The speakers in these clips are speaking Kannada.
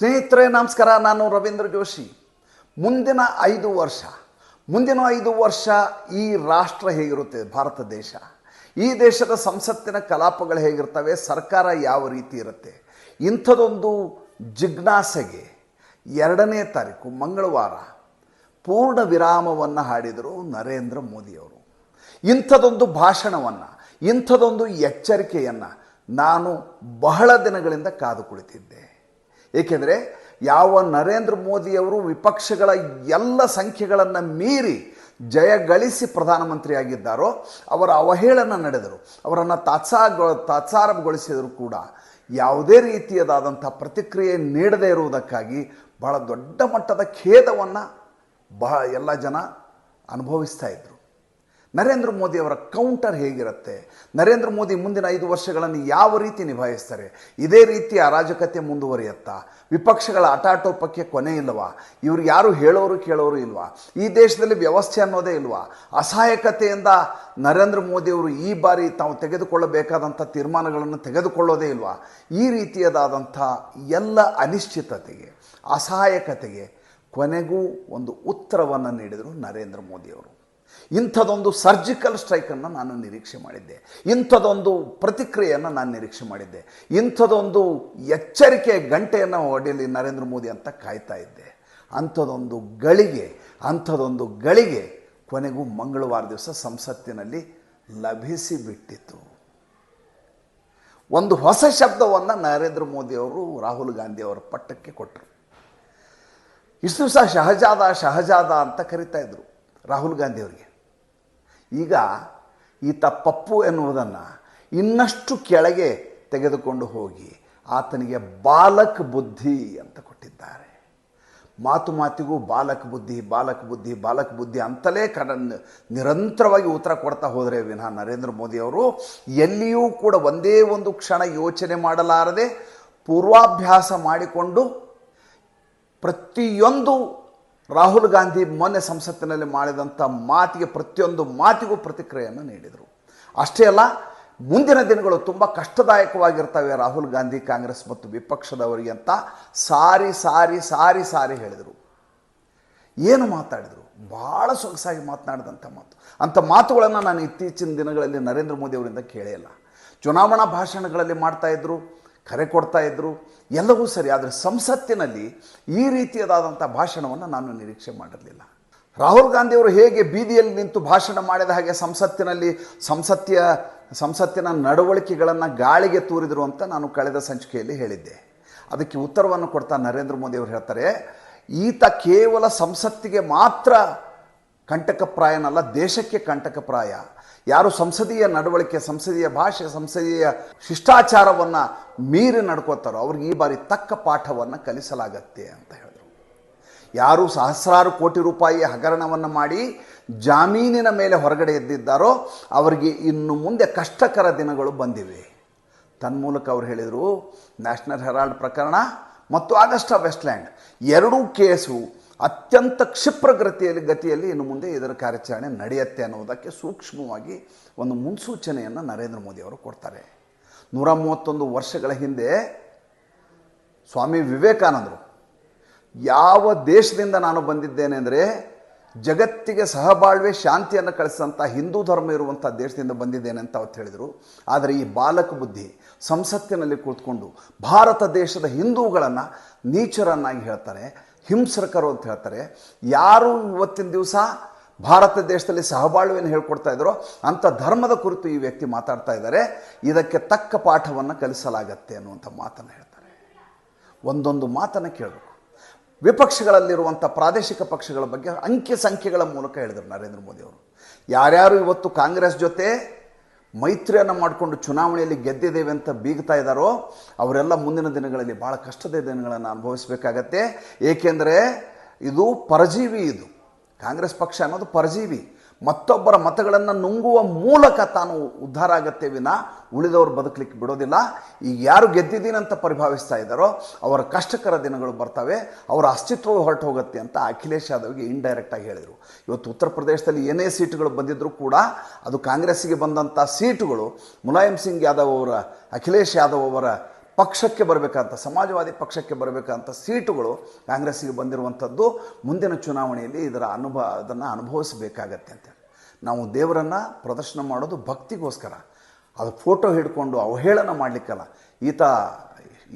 ಸ್ನೇಹಿತರೆ, ನಮಸ್ಕಾರ. ನಾನು ರವೀಂದ್ರ ಜೋಶಿ. ಮುಂದಿನ ಐದು ವರ್ಷ, ಮುಂದಿನ ಐದು ವರ್ಷ ಈ ರಾಷ್ಟ್ರ ಹೇಗಿರುತ್ತೆ? ಭಾರತ ದೇಶ. ಈ ದೇಶದ ಸಂಸತ್ತಿನ ಕಲಾಪಗಳು ಹೇಗಿರ್ತವೆ? ಸರ್ಕಾರ ಯಾವ ರೀತಿ ಇರುತ್ತೆ? ಇಂಥದೊಂದು ಜಿಜ್ಞಾಸೆಗೆ ಎರಡನೇ ತಾರೀಕು, ಮಂಗಳವಾರ, ಪೂರ್ಣ ವಿರಾಮವನ್ನು ಹಾಡಿದರು ನರೇಂದ್ರ ಮೋದಿಯವರು. ಇಂಥದೊಂದು ಭಾಷಣವನ್ನು, ಇಂಥದೊಂದು ಎಚ್ಚರಿಕೆಯನ್ನು ನಾನು ಬಹಳ ದಿನಗಳಿಂದ ಕಾದು ಕುಳಿತಿದ್ದೆ. ಏಕೆಂದರೆ ಯಾವ ನರೇಂದ್ರ ಮೋದಿಯವರು ವಿಪಕ್ಷಗಳ ಎಲ್ಲ ಸಂಖ್ಯೆಗಳನ್ನು ಮೀರಿ ಜಯ ಗಳಿಸಿ ಪ್ರಧಾನಮಂತ್ರಿಯಾಗಿದ್ದಾರೋ, ಅವರ ಅವಹೇಳನ ನಡೆದರು, ಅವರನ್ನು ತಾತ್ಸಾರ ತಾತ್ಸಾರಗೊಳಿಸಿದರೂ ಕೂಡ ಯಾವುದೇ ರೀತಿಯದಾದಂಥ ಪ್ರತಿಕ್ರಿಯೆ ನೀಡದೇ ಇರುವುದಕ್ಕಾಗಿ ಬಹಳ ದೊಡ್ಡ ಮಟ್ಟದ ಖೇದವನ್ನು ಬಹ ಎಲ್ಲ ಜನ ಅನುಭವಿಸ್ತಾ ಇದ್ದರು ನರೇಂದ್ರ ಮೋದಿ ಅವರ ಕೌಂಟರ್ ಹೇಗಿರುತ್ತೆ? ನರೇಂದ್ರ ಮೋದಿ ಮುಂದಿನ ಐದು ವರ್ಷಗಳನ್ನು ಯಾವ ರೀತಿ ನಿಭಾಯಿಸ್ತಾರೆ? ಇದೇ ರೀತಿ ಅರಾಜಕತೆ ಮುಂದುವರಿಯುತ್ತಾ? ವಿಪಕ್ಷಗಳ ಅಟಾಟೋಪಕ್ಕೆ ಕೊನೆ ಇಲ್ಲವಾ? ಇವರು ಯಾರು ಹೇಳೋರು ಕೇಳೋರು ಇಲ್ವಾ? ಈ ದೇಶದಲ್ಲಿ ವ್ಯವಸ್ಥೆ ಅನ್ನೋದೇ ಇಲ್ವಾ? ಅಸಹಾಯಕತೆಯಿಂದ ನರೇಂದ್ರ ಮೋದಿಯವರು ಈ ಬಾರಿ ತಾವು ತೆಗೆದುಕೊಳ್ಳಬೇಕಾದಂಥ ತೀರ್ಮಾನಗಳನ್ನು ತೆಗೆದುಕೊಳ್ಳೋದೇ ಇಲ್ವಾ? ಈ ರೀತಿಯದಾದಂಥ ಎಲ್ಲ ಅನಿಶ್ಚಿತತೆಗೆ, ಅಸಹಾಯಕತೆಗೆ ಕೊನೆಗೂ ಒಂದು ಉತ್ತರವನ್ನು ನೀಡಿದರು ನರೇಂದ್ರ ಮೋದಿಯವರು ಇಂಥದೊಂದು ಸರ್ಜಿಕಲ್ ಸ್ಟ್ರೈಕನ್ನು ನಾನು ನಿರೀಕ್ಷೆ ಮಾಡಿದ್ದೆ. ಇಂಥದೊಂದು ಪ್ರತಿಕ್ರಿಯೆಯನ್ನು ನಾನು ನಿರೀಕ್ಷೆ ಮಾಡಿದ್ದೆ. ಇಂಥದೊಂದು ಎಚ್ಚರಿಕೆ ಗಂಟೆಯನ್ನು ಹೊಡೆಯಲಿ ನರೇಂದ್ರ ಮೋದಿ ಅಂತ ಕಾಯ್ತಾ ಇದ್ದೆ. ಅಂಥದೊಂದು ಗಳಿಗೆ ಅಂಥದೊಂದು ಗಳಿಗೆ ಕೊನೆಗೂ ಮಂಗಳವಾರ ದಿವಸ ಸಂಸತ್ತಿನಲ್ಲಿ ಲಭಿಸಿಬಿಟ್ಟಿತು ಒಂದು ಹೊಸ ಶಬ್ದವನ್ನು ನರೇಂದ್ರ ಮೋದಿಯವರು ರಾಹುಲ್ ಗಾಂಧಿಯವರ ಪಟ್ಟಕ್ಕೆ ಕೊಟ್ಟರು. ಇಷ್ಟು ದಿವಸ ಶಹಜಾದ ಶಹಜಾದ ಅಂತ ಕರಿತಾ ಇದ್ರು. ರಾಹುಲ್ ಗಾಂಧಿಯವರಿಗೆ ಈಗ ಈತ ಪಪ್ಪು ಎನ್ನುವುದನ್ನು ಇನ್ನಷ್ಟು ಕೆಳಗೆ ತೆಗೆದುಕೊಂಡು ಹೋಗಿ ಆತನಿಗೆ ಬಾಲಕ್ ಬುದ್ಧಿ ಅಂತ ಕೊಟ್ಟಿದ್ದಾರೆ. ಮಾತು ಮಾತಿಗೂ ಬಾಲಕ ಬುದ್ಧಿ ಬಾಲಕ ಬುದ್ಧಿ ಬಾಲಕ ಬುದ್ಧಿ ಅಂತಲೇ ಕಡ ನಿರಂತರವಾಗಿ ಉತ್ತರ ಕೊಡ್ತಾ ಹೋದರೆ ವಿನಃ ನರೇಂದ್ರ ಮೋದಿಯವರು ಎಲ್ಲಿಯೂ ಕೂಡ ಒಂದೇ ಒಂದು ಕ್ಷಣ ಯೋಚನೆ ಮಾಡಲಾರದೆ ಪೂರ್ವಾಭ್ಯಾಸ ಮಾಡಿಕೊಂಡು ಪ್ರತಿಯೊಂದು ರಾಹುಲ್ ಗಾಂಧಿ ಮೊನ್ನೆ ಸಂಸತ್ತಿನಲ್ಲಿ ಮಾಡಿದಂಥ ಮಾತಿಗೆ ಪ್ರತಿಯೊಂದು ಮಾತಿಗೂ ಪ್ರತಿಕ್ರಿಯೆಯನ್ನು ನೀಡಿದರು. ಅಷ್ಟೇ ಅಲ್ಲ, ಮುಂದಿನ ದಿನಗಳು ತುಂಬ ಕಷ್ಟದಾಯಕವಾಗಿರ್ತವೆ ರಾಹುಲ್ ಗಾಂಧಿ ಕಾಂಗ್ರೆಸ್ ಮತ್ತು ವಿಪಕ್ಷದವರಿಗೆ ಅಂತ ಸಾರಿ ಸಾರಿ ಸಾರಿ ಸಾರಿ ಹೇಳಿದರು. ಏನು ಮಾತಾಡಿದರು? ಭಾಳ ಸೊಗಸಾಗಿ ಮಾತನಾಡಿದಂಥ ಮಾತು. ಅಂಥ ಮಾತುಗಳನ್ನು ನಾನು ಇತ್ತೀಚಿನ ದಿನಗಳಲ್ಲಿ ನರೇಂದ್ರ ಮೋದಿ ಅವರಿಂದ ಕೇಳೇ ಇಲ್ಲ. ಚುನಾವಣಾ ಭಾಷಣಗಳಲ್ಲಿ ಮಾಡ್ತಾಯಿದ್ರು ಕರೆ ಕೊಡ್ತಾ ಇದ್ದರು ಎಲ್ಲವೂ ಸರಿ, ಆದರೆ ಸಂಸತ್ತಿನಲ್ಲಿ ಈ ರೀತಿಯದಾದಂಥ ಭಾಷಣವನ್ನು ನಾನು ನಿರೀಕ್ಷೆ ಮಾಡಿರಲಿಲ್ಲ. ರಾಹುಲ್ ಗಾಂಧಿಯವರು ಹೇಗೆ ಬೀದಿಯಲ್ಲಿ ನಿಂತು ಭಾಷಣ ಮಾಡಿದ ಹಾಗೆ ಸಂಸತ್ತಿನಲ್ಲಿ ಸಂಸತ್ತಿಯ, ಸಂಸತ್ತಿನ ನಡವಳಿಕೆಗಳನ್ನು ಗಾಳಿಗೆ ತೂರಿದರು ಅಂತ ನಾನು ಕಳೆದ ಸಂಚಿಕೆಯಲ್ಲಿ ಹೇಳಿದ್ದೆ. ಅದಕ್ಕೆ ಉತ್ತರವನ್ನು ಕೊಡ್ತಾ ನರೇಂದ್ರ ಮೋದಿ ಅವರು ಹೇಳ್ತಾರೆ, ಈತ ಕೇವಲ ಸಂಸತ್ತಿಗೆ ಮಾತ್ರ ಕಂಟಕಪ್ರಾಯನಲ್ಲ, ದೇಶಕ್ಕೆ ಕಂಟಕಪ್ರಾಯ. ಯಾರು ಸಂಸದೀಯ ನಡವಳಿಕೆ, ಸಂಸದೀಯ ಭಾಷೆ, ಸಂಸದೀಯ ಶಿಷ್ಟಾಚಾರವನ್ನು ಮೀರಿ ನಡ್ಕೋತಾರೋ ಅವ್ರಿಗೆ ಈ ಬಾರಿ ತಕ್ಕ ಪಾಠವನ್ನು ಕಲಿಸಲಾಗತ್ತೆ ಅಂತ ಹೇಳಿದರು. ಯಾರು ಸಹಸ್ರಾರು ಕೋಟಿ ರೂಪಾಯಿ ಹಗರಣವನ್ನು ಮಾಡಿ ಜಾಮೀನಿನ ಮೇಲೆ ಹೊರಗಡೆ ಎದ್ದಿದ್ದಾರೋ ಅವರಿಗೆ ಇನ್ನು ಮುಂದೆ ಕಷ್ಟಕರ ದಿನಗಳು ಬಂದಿವೆ. ತನ್ಮೂಲಕ ಅವರು ಹೇಳಿದರು, ನ್ಯಾಷನಲ್ ಹೆರಾಲ್ಡ್ ಪ್ರಕರಣ ಮತ್ತು ಆಗಸ್ಟ್ ವೆಸ್ಟ್ಲ್ಯಾಂಡ್. ಎರಡೂ ಕೇಸು ಅತ್ಯಂತ ಕ್ಷಿಪ್ರಗತಿಯಲ್ಲಿ ಗತಿಯಲ್ಲಿ ಇನ್ನು ಮುಂದೆ ಇದರ ಕಾರ್ಯಾಚರಣೆ ನಡೆಯುತ್ತೆ ಅನ್ನೋದಕ್ಕೆ ಸೂಕ್ಷ್ಮವಾಗಿ ಒಂದು ಮುನ್ಸೂಚನೆಯನ್ನು ನರೇಂದ್ರ ಮೋದಿ ಅವರು ಕೊಡ್ತಾರೆ. ನೂರ ಮೂವತ್ತೊಂದು ವರ್ಷಗಳ ಹಿಂದೆ ಸ್ವಾಮಿ ವಿವೇಕಾನಂದರು, ಯಾವ ದೇಶದಿಂದ ನಾನು ಬಂದಿದ್ದೇನೆ ಅಂದರೆ ಜಗತ್ತಿಗೆ ಸಹಬಾಳ್ವೆ ಶಾಂತಿಯನ್ನು ಕಳಿಸಿದಂಥ ಹಿಂದೂ ಧರ್ಮ ಇರುವಂಥ ದೇಶದಿಂದ ಬಂದಿದ್ದೇನೆ ಅಂತ ಅವತ್ತು ಹೇಳಿದರು. ಆದರೆ ಈ ಬಾಲಕ ಬುದ್ಧಿ ಸಂಸತ್ತಿನಲ್ಲಿ ಕೂತ್ಕೊಂಡು ಭಾರತ ದೇಶದ ಹಿಂದೂಗಳನ್ನು ನೀಚರನ್ನಾಗಿ ಹೇಳ್ತಾರೆ. ಹಿಂಸಕರು ಅಂತ ಹೇಳ್ತಾರೆ. ಯಾರು ಇವತ್ತಿನ ದಿವಸ ಭಾರತ ದೇಶದಲ್ಲಿ ಸಹಬಾಳ್ವೆಯನ್ನು ಹೇಳ್ಕೊಡ್ತಾ ಇದ್ರು ಅಂಥ ಧರ್ಮದ ಕುರಿತು ಈ ವ್ಯಕ್ತಿ ಮಾತಾಡ್ತಾ ಇದ್ದಾರೆ. ಇದಕ್ಕೆ ತಕ್ಕ ಪಾಠವನ್ನು ಕಲಿಸಲಾಗತ್ತೆ ಅನ್ನುವಂಥ ಮಾತನ್ನು ಹೇಳ್ತಾರೆ. ಒಂದೊಂದು ಮಾತನ್ನು ಕೇಳಬೇಕು. ವಿಪಕ್ಷಗಳಲ್ಲಿರುವಂಥ ಪ್ರಾದೇಶಿಕ ಪಕ್ಷಗಳ ಬಗ್ಗೆ ಅಂಕಿ ಸಂಖ್ಯೆಗಳ ಮೂಲಕ ಹೇಳಿದರು ನರೇಂದ್ರ ಮೋದಿ ಅವರು. ಯಾರ್ಯಾರು ಇವತ್ತು ಕಾಂಗ್ರೆಸ್ ಜೊತೆ ಮೈತ್ರಿಯನ್ನು ಮಾಡಿಕೊಂಡು ಚುನಾವಣೆಯಲ್ಲಿ ಗೆದ್ದಿದ್ದೇವೆ ಅಂತ ಬೀಗ್ತಾ ಇದ್ದಾರೋ ಅವರೆಲ್ಲ ಮುಂದಿನ ದಿನಗಳಲ್ಲಿ ಭಾಳ ಕಷ್ಟದ ದಿನಗಳನ್ನು ಅನುಭವಿಸಬೇಕಾಗತ್ತೆ. ಏಕೆಂದರೆ ಇದು ಪರಜೀವಿ ಇದು. ಕಾಂಗ್ರೆಸ್ ಪಕ್ಷ ಅನ್ನೋದು ಪರಜೀವಿ. ಮತ್ತೊಬ್ಬರ ಮತಗಳನ್ನು ನುಂಗುವ ಮೂಲಕ ತಾನು ಉದ್ಧಾರ ಆಗತ್ತೆ ವಿನ ಉಳಿದವರು ಬದುಕಲಿಕ್ಕೆ ಬಿಡೋದಿಲ್ಲ. ಈಗ ಯಾರು ಗೆದ್ದಿದ್ದೀನಿ ಅಂತ ಪರಿಭಾವಿಸ್ತಾ ಇದ್ದಾರೋ, ಅವರ ಕಷ್ಟಕರ ದಿನಗಳು ಬರ್ತವೆ, ಅವರ ಅಸ್ತಿತ್ವ ಹೊರಟು ಹೋಗುತ್ತೆ ಅಂತ ಅಖಿಲೇಶ್ ಯಾದವ್ಗೆ ಇಂಡೈರೆಕ್ಟಾಗಿ ಹೇಳಿದರು. ಇವತ್ತು ಉತ್ತರ ಪ್ರದೇಶದಲ್ಲಿ ಏನೇ ಸೀಟುಗಳು ಬಂದಿದ್ದರೂ ಕೂಡ ಅದು ಕಾಂಗ್ರೆಸ್ಸಿಗೆ ಬಂದಂಥ ಸೀಟುಗಳು, ಮುಲಾಯಂ ಸಿಂಗ್ ಯಾದವ್ ಅವರ, ಅಖಿಲೇಶ್ ಯಾದವ್ ಅವರ ಪಕ್ಷಕ್ಕೆ ಬರಬೇಕಂತ, ಸಮಾಜವಾದಿ ಪಕ್ಷಕ್ಕೆ ಬರಬೇಕಂತ ಸೀಟುಗಳು ಕಾಂಗ್ರೆಸ್ಸಿಗೆ ಬಂದಿರುವಂಥದ್ದು ಮುಂದಿನ ಚುನಾವಣೆಯಲ್ಲಿ ಇದರ ಅನುಭವ, ಅದನ್ನು ಅನುಭವಿಸಬೇಕಾಗತ್ತೆ ಅಂತ ನಾವು ದೇವರನ್ನು ಪ್ರದರ್ಶನ ಮಾಡೋದು ಭಕ್ತಿಗೋಸ್ಕರ. ಅದು ಫೋಟೋ ಹಿಡ್ಕೊಂಡು ಅವಹೇಳನ ಮಾಡಲಿಕ್ಕಲ್ಲ. ಈತ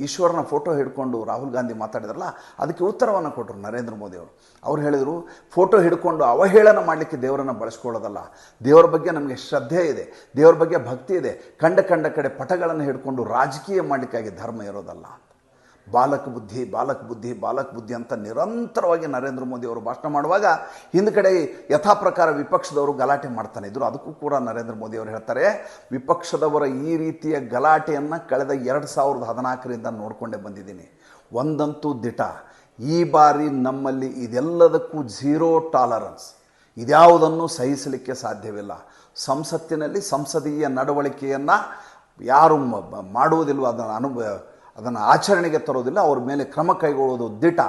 ಈಶ್ವರನ ಫೋಟೋ ಹಿಡ್ಕೊಂಡು ರಾಹುಲ್ ಗಾಂಧಿ ಮಾತಾಡಿದ್ರಲ್ಲ, ಅದಕ್ಕೆ ಉತ್ತರವನ್ನು ಕೊಟ್ಟರು ನರೇಂದ್ರ ಮೋದಿ ಅವರು. ಅವ್ರು ಹೇಳಿದರು, ಫೋಟೋ ಹಿಡ್ಕೊಂಡು ಅವಹೇಳನ ಮಾಡಲಿಕ್ಕೆ ದೇವರನ್ನು ಬಳಸ್ಕೊಳ್ಳೋದಲ್ಲ. ದೇವರ ಬಗ್ಗೆ ನಮಗೆ ಶ್ರದ್ಧೆ ಇದೆ, ದೇವರ ಬಗ್ಗೆ ಭಕ್ತಿ ಇದೆ. ಕಂಡ ಕಂಡ ಕಡೆ ಪಟಗಳನ್ನು ಹಿಡ್ಕೊಂಡು ರಾಜಕೀಯ ಮಾಡಲಿಕ್ಕಾಗಿ ಧರ್ಮ ಇರೋದಲ್ಲ. ಬಾಲಕ ಬುದ್ಧಿ ಬಾಲಕ ಬುದ್ಧಿ ಬಾಲಕ ಬುದ್ಧಿ ಅಂತ ನಿರಂತರವಾಗಿ ನರೇಂದ್ರ ಮೋದಿ ಅವರು ಭಾಷಣ ಮಾಡುವಾಗ ಹಿಂದ್ಗಡೆ ಯಥಾ ಪ್ರಕಾರ ವಿಪಕ್ಷದವರು ಗಲಾಟೆ ಮಾಡ್ತಾನೆ. ಇದ್ರು ಅದಕ್ಕೂ ಕೂಡ ನರೇಂದ್ರ ಮೋದಿ ಅವರು ಹೇಳ್ತಾರೆ, ವಿಪಕ್ಷದವರ ಈ ರೀತಿಯ ಗಲಾಟೆಯನ್ನು ಕಳೆದ ಎರಡು ಸಾವಿರದ ಹದಿನಾಲ್ಕರಿಂದ ನೋಡಿಕೊಂಡೇ ಬಂದಿದ್ದೀನಿ. ಒಂದಂತೂ ದಿಟ. ಈ ಬಾರಿ ನಮ್ಮಲ್ಲಿ ಇದೆಲ್ಲದಕ್ಕೂ ಝೀರೋ ಟಾಲರೆನ್ಸ್. ಇದ್ಯಾವುದನ್ನು ಸಹಿಸಲಿಕ್ಕೆ ಸಾಧ್ಯವಿಲ್ಲ. ಸಂಸತ್ತಿನಲ್ಲಿ ಸಂಸದೀಯ ನಡವಳಿಕೆಯನ್ನು ಯಾರು ಮಾಡುವುದಿಲ್ವೋ ಅದನ್ನು ಅನು ಅದನ್ನು ಆಚರಣೆಗೆ ತರೋದಿಲ್ಲ, ಅವ್ರ ಮೇಲೆ ಕ್ರಮ ಕೈಗೊಳ್ಳೋದು ದಿಟ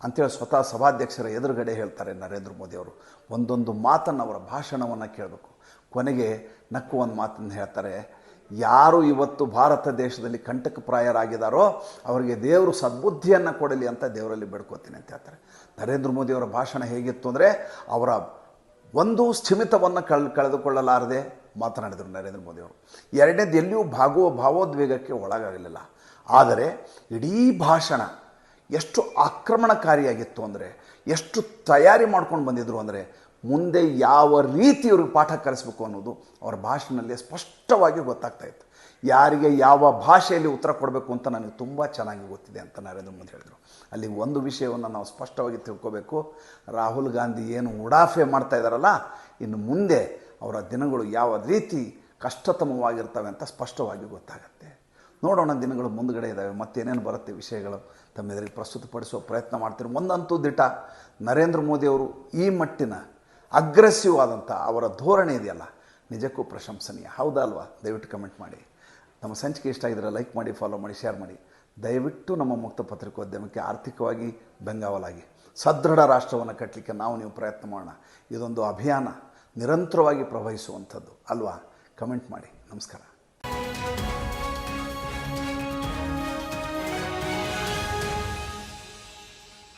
ಅಂತೇಳಿ ಸ್ವತಃ ಸಭಾಧ್ಯಕ್ಷರ ಎದುರುಗಡೆ ಹೇಳ್ತಾರೆ ನರೇಂದ್ರ ಮೋದಿ ಅವರು. ಒಂದೊಂದು ಮಾತನ್ನು ಅವರ ಭಾಷಣವನ್ನು ಕೇಳಬೇಕು. ಕೊನೆಗೆ ನಕ್ಕು ಒಂದು ಮಾತನ್ನು ಹೇಳ್ತಾರೆ, ಯಾರು ಇವತ್ತು ಭಾರತ ದೇಶದಲ್ಲಿ ಕಂಟಕಪ್ರಾಯರಾಗಿದ್ದಾರೋ ಅವರಿಗೆ ದೇವರು ಸದ್ಬುದ್ಧಿಯನ್ನು ಕೊಡಲಿ ಅಂತ ದೇವರಲ್ಲಿ ಬೇಡ್ಕೋತೀನಿ ಅಂತ ಹೇಳ್ತಾರೆ. ನರೇಂದ್ರ ಮೋದಿ ಅವರ ಭಾಷಣ ಹೇಗಿತ್ತು ಅಂದರೆ, ಅವರ ಒಂದು ಸ್ಥಿಮಿತವನ್ನು ಕಳ್, ಕಳೆದುಕೊಳ್ಳಲಾರದೆ ಮಾತನಾಡಿದರು ನರೇಂದ್ರ ಮೋದಿ ಅವರು. ಎರಡನೇದು ಎಲ್ಲಿಯೂ ಭಾಗೋ, ಭಾವೋದ್ವೇಗಕ್ಕೆ ಒಳಗಾಗಲಿಲ್ಲ. ಆದರೆ ಇಡೀ ಭಾಷಣ ಎಷ್ಟು ಆಕ್ರಮಣಕಾರಿಯಾಗಿತ್ತು ಅಂದರೆ, ಎಷ್ಟು ತಯಾರಿ ಮಾಡ್ಕೊಂಡು ಬಂದಿದ್ರು ಅಂದರೆ, ಮುಂದೆ ಯಾವ ರೀತಿ ಇವ್ರಿಗೆ ಪಾಠ ಕಲಿಸ್ಬೇಕು ಅನ್ನೋದು ಅವರ ಭಾಷೆನಲ್ಲಿ ಸ್ಪಷ್ಟವಾಗಿ ಗೊತ್ತಾಗ್ತಾ ಇತ್ತು. ಯಾರಿಗೆ ಯಾವ ಭಾಷೆಯಲ್ಲಿ ಉತ್ತರ ಕೊಡಬೇಕು ಅಂತ ನನಗೆ ತುಂಬ ಚೆನ್ನಾಗಿ ಗೊತ್ತಿದೆ ಅಂತ ನರೇಂದ್ರ ಮೋದಿ ಹೇಳಿದರು. ಅಲ್ಲಿ ಒಂದು ವಿಷಯವನ್ನು ನಾವು ಸ್ಪಷ್ಟವಾಗಿ ತಿಳ್ಕೋಬೇಕು. ರಾಹುಲ್ ಗಾಂಧಿ ಏನು ಉಡಾಫೆ ಮಾಡ್ತಾ ಇದ್ದಾರಲ್ಲ, ಇನ್ನು ಮುಂದೆ ಅವರ ದಿನಗಳು ಯಾವ ರೀತಿ ಕಷ್ಟತಮವಾಗಿರ್ತವೆ ಅಂತ ಸ್ಪಷ್ಟವಾಗಿ ಗೊತ್ತಾಗುತ್ತೆ. ನೋಡೋಣ ದಿನಗಳು ಮುಂದುಗಡೆ ಇದ್ದಾವೆ, ಮತ್ತೇನೇನು ಬರುತ್ತೆ ವಿಷಯಗಳು. ತಮ್ಮೆದುರಿಗೆ ಪ್ರಸ್ತುತಪಡಿಸುವ ಪ್ರಯತ್ನ ಮಾಡ್ತೀರಿ. ಒಂದಂತೂ ದಿಟ, ನರೇಂದ್ರ ಮೋದಿಯವರು ಈ ಮಟ್ಟಿನ ಅಗ್ರೆಸಿವ್ ಆದಂಥ ಅವರ ಧೋರಣೆ ಇದೆಯಲ್ಲ, ನಿಜಕ್ಕೂ ಪ್ರಶಂಸನೀಯ. ಹೌದಾ ಅಲ್ವಾ? ದಯವಿಟ್ಟು ಕಮೆಂಟ್ ಮಾಡಿ. ನಮ್ಮ ಸಂಚಿಕೆ ಇಷ್ಟ ಆಗಿದ್ರೆ ಲೈಕ್ ಮಾಡಿ ಫಾಲೋ ಮಾಡಿ ಶೇರ್ ಮಾಡಿ. ದಯವಿಟ್ಟು ನಮ್ಮ ಮುಕ್ತ ಪತ್ರಿಕೋದ್ಯಮಕ್ಕೆ ಆರ್ಥಿಕವಾಗಿ ಬೆಂಗಾವಲಾಗಿ. ಸದೃಢ ರಾಷ್ಟ್ರವನ್ನು ಕಟ್ಟಲಿಕ್ಕೆ ನಾವು ನೀವು ಪ್ರಯತ್ನ ಮಾಡೋಣ. ಇದೊಂದು ಅಭಿಯಾನ ನಿರಂತರವಾಗಿ ಪ್ರವಹಿಸುವಂಥದ್ದು. ಅಲ್ವಾ? ಕಮೆಂಟ್ ಮಾಡಿ. ನಮಸ್ಕಾರ.